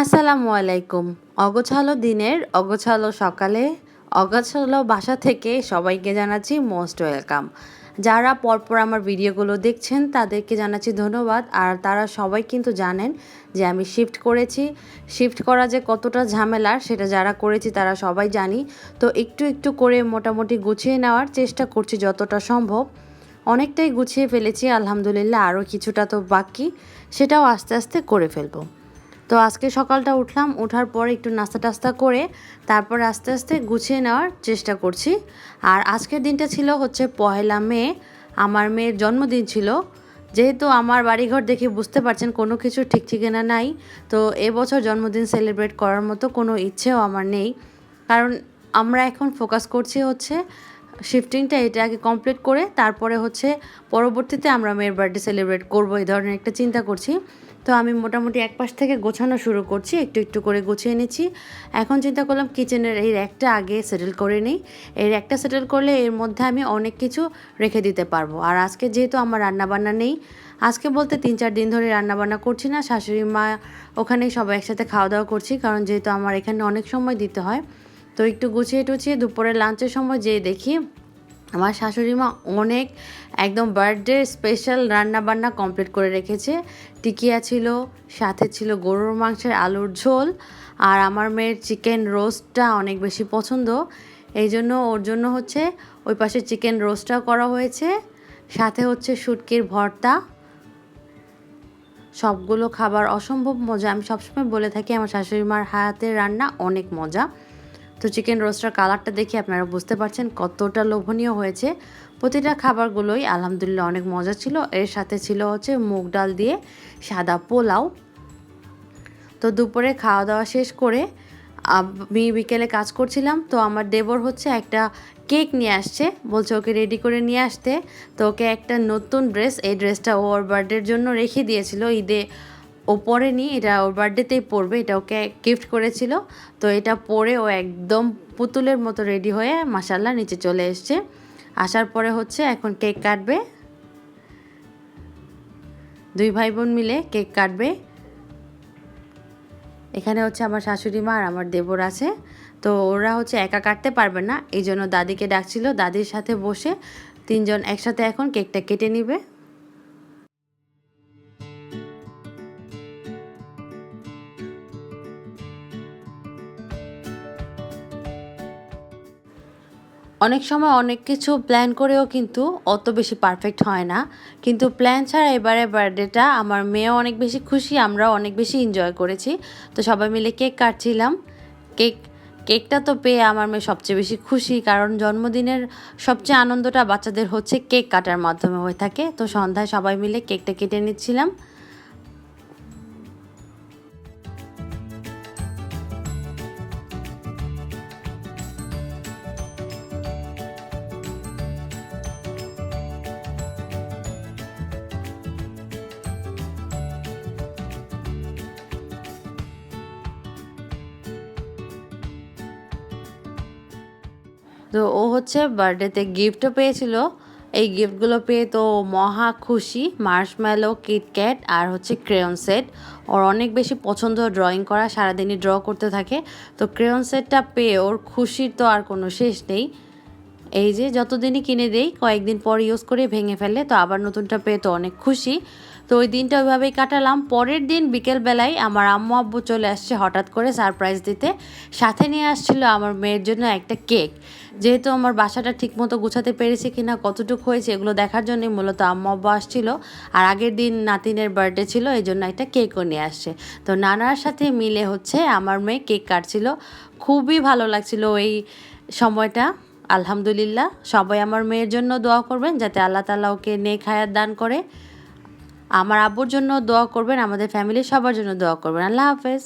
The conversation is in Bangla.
আসসালামু আলাইকুম। অগোছালো দিনের, অগোছালো সকালে, অগোছালো বাসা থেকে সবাইকে জানাচ্ছি মোস্ট ওয়েলকাম। যারা পরপর আমার ভিডিওগুলো দেখছেন, তাদেরকে জানাচ্ছি ধন্যবাদ। আর তারা সবাই কিন্তু জানেন যে আমি শিফট করেছি। শিফট করা যে কতটা ঝামেলার সেটা যারা করেছি তারা সবাই জানি। তো একটু একটু করে মোটামুটি গুছিয়ে নেওয়ার চেষ্টা করছি যতটা সম্ভব। অনেকটাই গুছিয়ে ফেলেছি, আলহামদুলিল্লাহ আরও কিছুটা তো বাকি। সেটাও আস্তে আস্তে করে ফেলব। তো আজকে সকালটা উঠলাম ওঠার পর একটু নাস্তা টাস্তা করে তারপর আস্তে আস্তে গুছিয়ে নেওয়ার চেষ্টা করছি। আর আজকের দিনটা ছিল হচ্ছে পহেলা মে, আমার মেয়ের জন্মদিন ছিল। যেহেতু আমার বাড়িঘর দেখে বুঝতে পারছেন কোনো কিছু ঠিক ঠিকানা নাই, তো এবছর জন্মদিন সেলিব্রেট করার মতো কোনো ইচ্ছেও আমার নেই। কারণ আমরা এখন ফোকাস করছি হচ্ছে শিফটিংটা এটা আগে কমপ্লিট করে তারপরে হচ্ছে পরবর্তীতে আমরা মেয়ের বার্থডে সেলিব্রেট করব, এই ধরনের একটা চিন্তা করছি। তো আমি মোটামুটি এক পাশ থেকে গোছানো শুরু করছি, একটু একটু করে গুছিয়ে নিচ্ছি। এখন চিন্তা করলাম কিচেনের এই র্যাকটা আগে সেটেল করে নিই। এই র্যাকটা সেটেল করলে এর মধ্যে আমি অনেক কিছু রেখে দিতে পারব। আর আজকে যেহেতু আমার রান্নাবান্না নেই, আজকে বলতে তিন চার দিন ধরে রান্নাবান্না করছি না, শাশুড়ি মা ওখানেই সবাই একসাথে খাওয়া দাওয়া করছি, কারণ যেহেতু আমার এখানে অনেক সময় দিতে হয়। তো একটু গুছিয়ে টুছিয়ে দুপুরে লাঞ্চের সময় যেয়ে দেখি আমার শাশুড়ি মা অনেক একদম বার্থডে স্পেশাল রান্না বান্না কমপ্লিট করে রেখেছে। টিকিয়া ছিল, সাথে ছিল গরুর মাংসের আলুর ঝোল, আর আমার মেয়ের চিকেন রোস্টটা অনেক বেশি পছন্দ। এই জন্য ওর জন্য হচ্ছে ওই পাশে চিকেন রোস্টটাও করা হয়েছে। সাথে হচ্ছে শুটকির ভর্তা। সবগুলো খাবার অসম্ভব মজা। আমি সবসময় বলে থাকি, আমার শাশুড়ি মার হাতের রান্না অনেক মজা। তো চিকেন রোস্টার কালারটা দেখে আপনারা বুঝতে পারছেন কতটা লোভনীয় হয়েছে। প্রতিটা খাবারগুলোই আলহামদুলিল্লাহ অনেক মজা ছিল। এর সাথে ছিল হচ্ছে মুগ ডাল দিয়ে সাদা পোলাও। তো দুপুরে খাওয়া দাওয়া শেষ করে আমি বিকেলে কাজ করছিলাম, তো আমার দেবর হচ্ছে একটা কেক নিয়ে আসছে। বলছে ওকে রেডি করে নিয়ে আসতে। তো ওকে একটা নতুন ড্রেস এই ড্রেসটা ওর বার্থডের জন্য রেখে দিয়েছিল ঈদে। ও পরেনি, এটা ওর বার্থডেতেই পরবে, এটা ওকে গিফট করেছিল। তো এটা পরে ও একদম পুতুলের মতো রেডি হয়ে মাসাল্লাহ নিচে চলে এসছে। আসার পরে হচ্ছে এখন কেক কাটবে। দুই ভাই বোন মিলে কেক কাটবে। এখানে হচ্ছে আমার শাশুড়ি মা আর আমার দেবর আছে। তো ওরা হচ্ছে একা কাটতে পারবে না, এই জন্য দাদিকে ডাকছিল। দাদির সাথে বসে তিনজন একসাথে এখন কেকটা কেটে নিবে। অনেক সময় অনেক কিছু প্ল্যান করেও কিন্তু অত বেশি পারফেক্ট হয় না। কিন্তু প্ল্যান ছাড়া এবারে বার্থডেটা আমার মেয়েও অনেক বেশি খুশি, আমরাও অনেক বেশি এনজয় করেছি। তো সবাই মিলে কেক কাটছিলাম। কেক কেকটা তো পেয়ে আমার মেয়ে সবচেয়ে বেশি খুশি, কারণ জন্মদিনের সবচেয়ে আনন্দটা বাচ্চাদের হচ্ছে কেক কাটার মাধ্যমে হয়ে থাকে। তো সন্ধ্যায় সবাই মিলে কেকটা কেটে নিচ্ছিলাম। তো ও হচ্ছে বার্থডেতে গিফটও পেয়েছিল। এই গিফটগুলো পেয়ে তো মহা খুশি। মার্শম্যালো কিটক্যাট আর হচ্ছে ক্রেয়ন সেট ওর অনেক বেশি পছন্দ ড্রয়িং করা, সারাদিনই ড্র করতে থাকে। তো ক্রেয়ন সেটটা পেয়ে ওর খুশির তো আর কোনো শেষ নেই। এই যে যতদিনই কিনে দেই, কয়েকদিন পর ইউজ করে ভেঙে ফেলে তো আবার নতুনটা পেয়ে তো অনেক খুশি। তো ওই দিনটা ওইভাবেই কাটালাম। পরের দিন বিকেলবেলায় আমার আম্মু আব্বু চলে আসছে হঠাৎ করে সারপ্রাইজ দিতে। সাথে নিয়ে আসছিল আমার মেয়ের জন্য একটা কেক। যেহেতু আমার বাসাটা ঠিকমতো গুছাতে পেরেছি কিনা, কতটুকু হয়েছে এগুলো দেখার জন্যই মূলত আম্মু আব্বু আসছিল। আর আগের দিন নাতিনের বার্থডে ছিল, এই জন্য একটা কেকও নিয়ে আসছে। তো নানার সাথে মিলে হচ্ছে আমার মেয়ে কেক কাটছিল। খুবই ভালো লাগছিল এই সময়টা। আলহামদুলিল্লাহ, সবাই আমার মেয়ের জন্য দোয়া করবেন যাতে আল্লাহ তালা ওকে নেক হায়াত দান করে। আমার আব্বুর জন্য দোয়া করবেন আমাদের ফ্যামিলির সবার জন্য দোয়া করবেন। আল্লাহ হাফেজ।